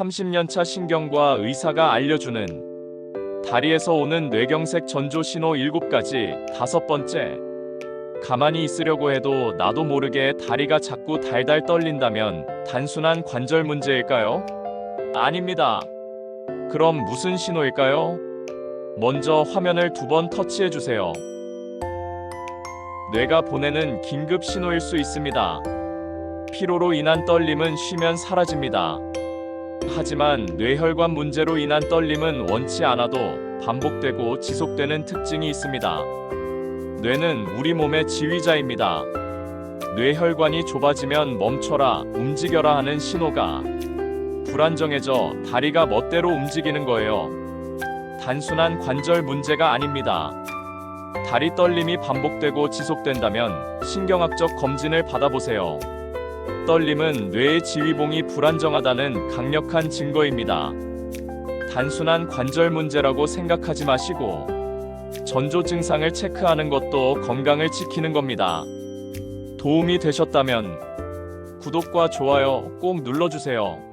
30년차 신경과 의사가 알려주는 다리에서 오는 뇌경색 전조 신호 7가지 다섯 번째 가만히 있으려고 해도 나도 모르게 다리가 자꾸 달달 떨린다면 단순한 관절 문제일까요? 아닙니다. 그럼 무슨 신호일까요? 먼저 화면을 두 번 터치해 주세요. 뇌가 보내는 긴급 신호일 수 있습니다. 피로로 인한 떨림은 쉬면 사라집니다. 하지만 뇌혈관 문제로 인한 떨림은 원치 않아도 반복되고 지속되는 특징이 있습니다. 뇌는 우리 몸의 지휘자입니다. 뇌혈관이 좁아지면 멈춰라, 움직여라 하는 신호가 불안정해져 다리가 멋대로 움직이는 거예요. 단순한 관절 문제가 아닙니다. 다리 떨림이 반복되고 지속된다면 신경학적 검진을 받아보세요. 떨림은 뇌의 지휘봉이 불안정하다는 강력한 증거입니다. 단순한 관절 문제라고 생각하지 마시고 전조 증상을 체크하는 것도 건강을 지키는 겁니다. 도움이 되셨다면 구독과 좋아요 꼭 눌러주세요.